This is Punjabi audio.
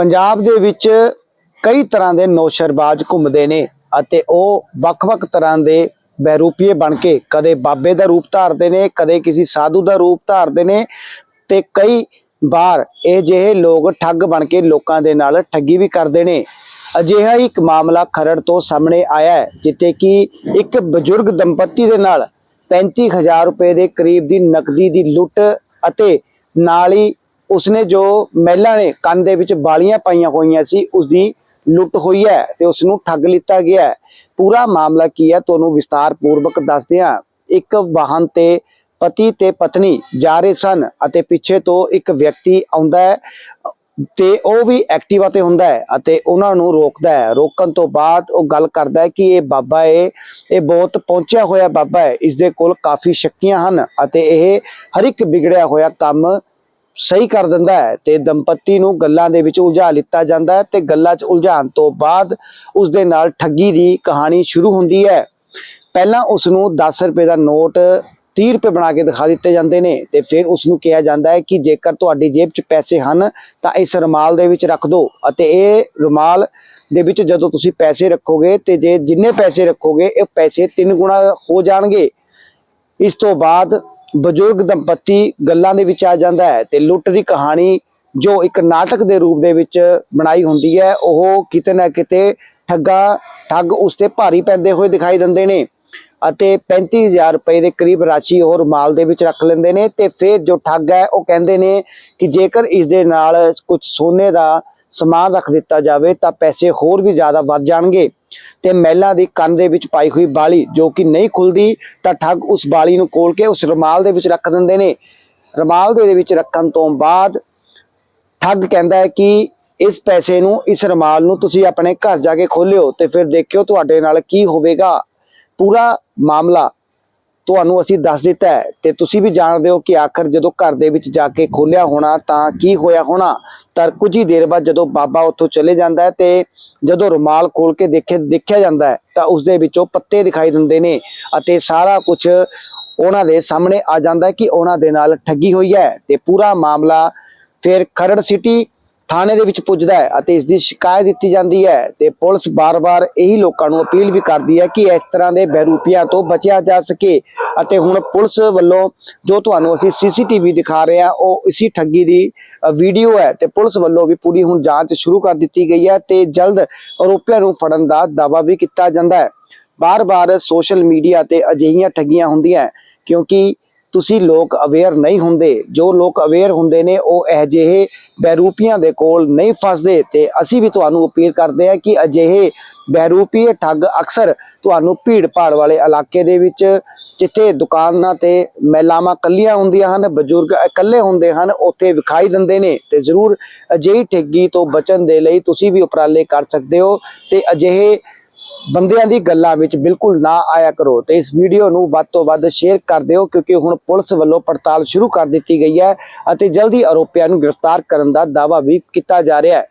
ਪੰਜਾਬ ਦੇ ਵਿੱਚ ਕਈ ਤਰ੍ਹਾਂ ਦੇ ਨੌਸ਼ਰਬਾਜ਼ ਘੁੰਮਦੇ ਨੇ ਅਤੇ ਉਹ ਵੱਖ-ਵੱਖ ਤਰ੍ਹਾਂ ਦੇ ਬੈਰੂਪੀਏ ਬਣ ਕੇ ਕਦੇ ਬਾਬੇ ਦਾ ਰੂਪ ਧਾਰਦੇ ਨੇ, ਕਦੇ ਕਿਸੇ ਸਾਧੂ ਦਾ ਰੂਪ ਧਾਰਦੇ ਨੇ ਤੇ ਕਈ ਵਾਰ ਇਹ ਜਿਹੇ ਲੋਕ ਠੱਗ ਬਣ ਕੇ ਲੋਕਾਂ ਦੇ ਨਾਲ ਠੱਗੀ ਵੀ ਕਰਦੇ ਨੇ। ਅਜਿਹਾ ਹੀ ਇੱਕ ਮਾਮਲਾ ਖਰੜ ਤੋਂ ਸਾਹਮਣੇ ਆਇਆ ਹੈ, ਜਿੱਥੇ ਕਿ ਇੱਕ ਬਜ਼ੁਰਗ ਦੰਪਤੀ ਦੇ ਨਾਲ 35000 ਰੁਪਏ ਦੇ ਕਰੀਬ ਦੀ ਨਕਦੀ ਦੀ ਲੁੱਟ ਅਤੇ ਨਾਲ ਹੀ ਉਸਨੇ ਜੋ ਮਹਿਲਾ ਨੇ ਕੰਨ ਦੇ ਵਿੱਚ ਬਾਲੀਆਂ ਪਾਈਆਂ ਹੋਈਆਂ ਸੀ, ਉਸਦੀ ਲੁੱਟ ਹੋਈ ਹੈ ਤੇ ਉਸ ਨੂੰ ਠੱਗ ਲਿੱਤਾ ਗਿਆ ਹੈ। ਪੂਰਾ ਮਾਮਲਾ ਕੀ ਹੈ, ਤੁਹਾਨੂੰ ਵਿਸਤਾਰ ਪੂਰਵਕ ਦੱਸਦੇ ਹਾਂ ਇੱਕ ਵਾਹਨ ਤੇ ਪਤੀ ਤੇ ਪਤਨੀ ਜਾ ਰਹੇ ਸਨ ਅਤੇ ਪਿੱਛੇ ਤੋਂ ਇੱਕ ਵਿਅਕਤੀ ਆਉਂਦਾ ਹੈ ਤੇ ਉਹ ਵੀ ਐਕਟਿਵਾ ਤੇ ਹੁੰਦਾ ਹੈ ਅਤੇ ਉਹਨਾਂ ਨੂੰ ਰੋਕਦਾ ਹੈ। ਰੋਕਣ ਤੋਂ ਬਾਅਦ ਉਹ ਗੱਲ ਕਰਦਾ ਹੈ ਕਿ ਇਹ ਬਾਬਾ ਏ ਇਹ ਬਹੁਤ ਪਹੁੰਚਿਆ ਹੋਇਆ ਬਾਬਾ ਹੈ ਇਸ ਦੇ ਕੋਲ ਕਾਫੀ ਸ਼ਕਤੀਆਂ ਹਨ ਅਤੇ ਇਹ ਹਰ ਇੱਕ ਵਿਗੜਿਆ ਹੋਇਆ ਕੰਮ ਸਹੀ ਕਰ ਦਿੰਦਾ ਹੈ ਤੇ ਦੰਪਤੀ ਨੂੰ ਗੱਲਾਂ ਦੇ ਵਿੱਚ ਉਲਝਾ ਲਿੱਤਾ ਜਾਂਦਾ ਹੈ ਤੇ ਗੱਲਾਂ 'ਚ ਉਲਝਾਉਣ ਤੋਂ ਬਾਅਦ ਉਸ ਦੇ ਨਾਲ ਠੱਗੀ ਦੀ ਕਹਾਣੀ ਸ਼ੁਰੂ ਹੁੰਦੀ ਹੈ। ਪਹਿਲਾਂ ਉਸ ਨੂੰ 10 ਰੁਪਏ ਦਾ ਨੋਟ 30 ਰੁਪਏ ਬਣਾ ਕੇ ਦਿਖਾ ਦਿੱਤੇ ਜਾਂਦੇ ਨੇ ਤੇ ਫਿਰ ਉਸ ਨੂੰ ਕਿਹਾ ਜਾਂਦਾ ਹੈ ਕਿ ਜੇਕਰ ਤੁਹਾਡੀ ਜੇਬ 'ਚ ਪੈਸੇ ਹਨ ਤਾਂ ਇਸ ਰੁਮਾਲ ਦੇ ਵਿੱਚ ਰੱਖ ਦਿਓ ਅਤੇ ਇਹ ਰੁਮਾਲ ਦੇ ਵਿੱਚ ਜਦੋਂ ਤੁਸੀਂ ਪੈਸੇ ਰੱਖੋਗੇ ਤੇ ਜੇ ਜਿੰਨੇ ਪੈਸੇ ਰੱਖੋਗੇ, ਇਹ ਪੈਸੇ ਤਿੰਨ ਗੁਣਾ ਹੋ ਜਾਣਗੇ। ਇਸ ਤੋਂ ਬਾਅਦ ਬਜ਼ੁਰਗ ਦੰਪਤੀ ਗੱਲਾਂ ਦੇ ਵਿੱਚ ਆ ਜਾਂਦਾ ਹੈ ਤੇ ਲੁੱਟ ਦੀ ਕਹਾਣੀ ਜੋ ਇੱਕ ਨਾਟਕ ਦੇ ਰੂਪ ਦੇ ਵਿੱਚ ਬਣਾਈ ਹੁੰਦੀ ਹੈ, ਉਹ ਕਿਤੇ ਨਾ ਕਿਤੇ ਠੱਗਾ, ਠੱਗ ਉਸ ਤੇ ਭਾਰੀ ਪੈਂਦੇ ਹੋਏ ਦਿਖਾਈ ਦਿੰਦੇ ਨੇ ਅਤੇ 35000 ਰੁਪਏ ਦੇ ਕਰੀਬ ਰਾਸ਼ੀ ਉਹ ਰੁਮਾਲ ਦੇ ਵਿੱਚ ਰੱਖ ਲੈਂਦੇ ਨੇ ਤੇ ਫਿਰ ਜੋ ਠੱਗ ਹੈ, ਉਹ ਕਹਿੰਦੇ ਨੇ ਕਿ ਜੇਕਰ ਇਸ ਦੇ ਨਾਲ ਕੁਝ ਸੋਨੇ ਦਾ ਸਮਾਨ ਰੱਖ ਦਿੱਤਾ ਜਾਵੇ ਤਾਂ ਪੈਸੇ ਹੋਰ ਵੀ ਜ਼ਿਆਦਾ ਵੱਧ ਜਾਣਗੇ। ਤੇ ਮਹਿਲਾ ਦੀ ਕੰਨ ਦੇ ਵਿੱਚ ਪਾਈ ਹੋਈ ਬਾਲੀ ਜੋ ਕਿ ਨਹੀਂ ਖੁੱਲਦੀ ਤਾਂ ਠੱਗ ਉਸ ਬਾਲੀ ਨੂੰ ਖੋਲ ਕੇ ਉਸ ਰੁਮਾਲ ਦੇ ਵਿੱਚ ਰੱਖ ਦਿੰਦੇ ਨੇ। ਰੁਮਾਲ ਦੇ ਵਿੱਚ ਰੱਖਣ ਤੋਂ ਬਾਅਦ ਠੱਗ ਕਹਿੰਦਾ ਹੈ ਕਿ ਇਸ ਪੈਸੇ ਨੂੰ, ਇਸ ਰੁਮਾਲ ਨੂੰ ਤੁਸੀਂ ਆਪਣੇ ਘਰ ਜਾ ਕੇ ਖੋਲਿਓ ਤੇ ਫਿਰ ਦੇਖਿਓ ਤੁਹਾਡੇ ਨਾਲ ਕੀ ਹੋਵੇਗਾ। ਪੂਰਾ ਮਾਮਲਾ ਤੁਹਾਨੂੰ ਅਸੀਂ ਦੱਸ ਦਿੱਤਾ ਹੈ ਤੇ ਤੁਸੀਂ ਵੀ ਜਾਣਦੇ ਹੋ ਕਿ ਆਖਰ ਜਦੋਂ ਘਰ ਦੇ ਵਿੱਚ ਜਾ ਕੇ ਖੋਲਿਆ ਹੋਣਾ ਤਾਂ ਕੀ ਹੋਇਆ ਹੋਣਾ? ਤਾਂ ਕੁਝ ਹੀ ਦੇਰ ਬਾਅਦ ਜਦੋਂ ਬਾਬਾ ਉੱਥੋਂ ਚਲੇ ਜਾਂਦਾ ਹੈ ਤੇ ਜਦੋਂ ਰੁਮਾਲ ਖੋਲ ਕੇ ਦੇਖੇ, ਦੇਖਿਆ ਜਾਂਦਾ ਹੈ ਤਾਂ ਉਸ ਦੇ ਵਿੱਚੋਂ ਪੱਤੇ ਦਿਖਾਈ ਦਿੰਦੇ ਨੇ ਅਤੇ ਸਾਰਾ ਕੁਝ ਉਹਨਾਂ ਦੇ ਸਾਹਮਣੇ ਆ ਜਾਂਦਾ ਹੈ ਕਿ ਉਹਨਾਂ ਦੇ ਨਾਲ ਠੱਗੀ ਹੋਈ ਹੈ ਤੇ ਪੂਰਾ ਮਾਮਲਾ ਫਿਰ ਖਰੜ ਸਿਟੀ ਥਾਣੇ ਦੇ ਵਿੱਚ ਪੁੱਜਦਾ ਹੈ ਅਤੇ ਇਸ ਦੀ ਸ਼ਿਕਾਇਤ ਦਿੱਤੀ ਜਾਂਦੀ ਹੈ ਤੇ ਪੁਲਿਸ ਬਾਰ-ਬਾਰ ਇਹੀ ਲੋਕਾਂ ਨੂੰ ਅਪੀਲ ਵੀ ਕਰਦੀ ਹੈ ਕਿ ਇਸ ਤਰ੍ਹਾਂ ਦੇ ਬੈਰੂਪੀਆਂ ਤੋਂ ਬਚਿਆ ਜਾ ਸਕੇ ਅਤੇ ਹੁਣ ਪੁਲਿਸ ਵੱਲੋਂ ਜੋ ਤੁਹਾਨੂੰ ਅਸੀਂ ਸੀਸੀਟੀਵੀ ਦਿਖਾ ਰਹੇ ਹਾਂ, ਉਹ ਇਸੀ ਠੱਗੀ ਦੀ ਵੀਡੀਓ ਹੈ ਤੇ ਪੁਲਿਸ ਵੱਲੋਂ ਵੀ ਪੂਰੀ ਹੁਣ ਜਾਂਚ ਸ਼ੁਰੂ ਕਰ ਦਿੱਤੀ ਗਈ ਹੈ ਤੇ ਜਲਦ ਆਰੋਪੀਆਂ ਨੂੰ ਫੜਨ ਦਾ ਦਾਅਵਾ ਵੀ ਕੀਤਾ ਜਾਂਦਾ ਹੈ। ਬਾਰ-ਬਾਰ ਸੋਸ਼ਲ ਮੀਡੀਆ ਤੇ ਅਜਿਹੀਆਂ ਠੱਗੀਆਂ ਹੁੰਦੀਆਂ ਕਿਉਂਕਿ ਤੁਸੀਂ ਲੋਕ ਅਵੇਅਰ ਨਹੀਂ ਹੁੰਦੇ। ਜੋ ਲੋਕ ਅਵੇਅਰ ਹੁੰਦੇ ਨੇ, ਉਹ ਅਜਿਹੇ ਬੈਰੂਪੀਆਂ ਦੇ ਕੋਲ ਨਹੀਂ ਫਸਦੇ। ਤੇ ਅਸੀਂ ਵੀ ਤੁਹਾਨੂੰ ਅਪੀਲ ਕਰਦੇ ਹਾਂ ਕਿ ਅਜਿਹੇ ਬਹਿਰੂਪੀਏ ਠੱਗ ਅਕਸਰ ਤੁਹਾਨੂੰ ਭੀੜ ਭਾੜ ਵਾਲੇ ਇਲਾਕੇ ਦੇ ਵਿੱਚ, ਜਿੱਥੇ ਦੁਕਾਨਾਂ ਤੇ ਮਹਿਲਾਵਾਂ ਕੱਲੀਆਂ ਹੁੰਦੀਆਂ ਹਨ, ਬਜ਼ੁਰਗ ਇਕੱਲੇ ਹੁੰਦੇ ਹਨ, ਉੱਥੇ ਵਿਖਾਈ ਦਿੰਦੇ ਨੇ। ਤੇ ਜ਼ਰੂਰ ਅਜਿਹੀ ਠੱਗੀ ਤੋਂ ਬਚਣ ਦੇ ਲਈ ਤੁਸੀਂ ਵੀ ਉਪਰਾਲੇ ਕਰ ਸਕਦੇ ਹੋ। ਤੇ ਅਜਿਹੇ ਬੰਦਿਆਂ ਦੀ ਗੱਲਾਂ ਵਿੱਚ ਬਿਲਕੁਲ ਨਾ ਆਇਆ ਕਰੋ ਤੇ ਇਸ ਵੀਡੀਓ ਨੂੰ ਵੱਧ ਤੋਂ ਵੱਧ ਸ਼ੇਅਰ ਕਰ ਦਿਓ, ਕਿਉਂਕਿ ਹੁਣ ਪੁਲਿਸ ਵੱਲੋਂ ਪੜਤਾਲ ਸ਼ੁਰੂ ਕਰ ਦਿੱਤੀ ਗਈ ਹੈ ਅਤੇ ਜਲਦੀ ਆਰੋਪੀਆਂ ਨੂੰ ਗ੍ਰਿਫਤਾਰ ਕਰਨ ਦਾ ਦਾਅਵਾ ਵੀ ਕੀਤਾ ਜਾ ਰਿਹਾ ਹੈ।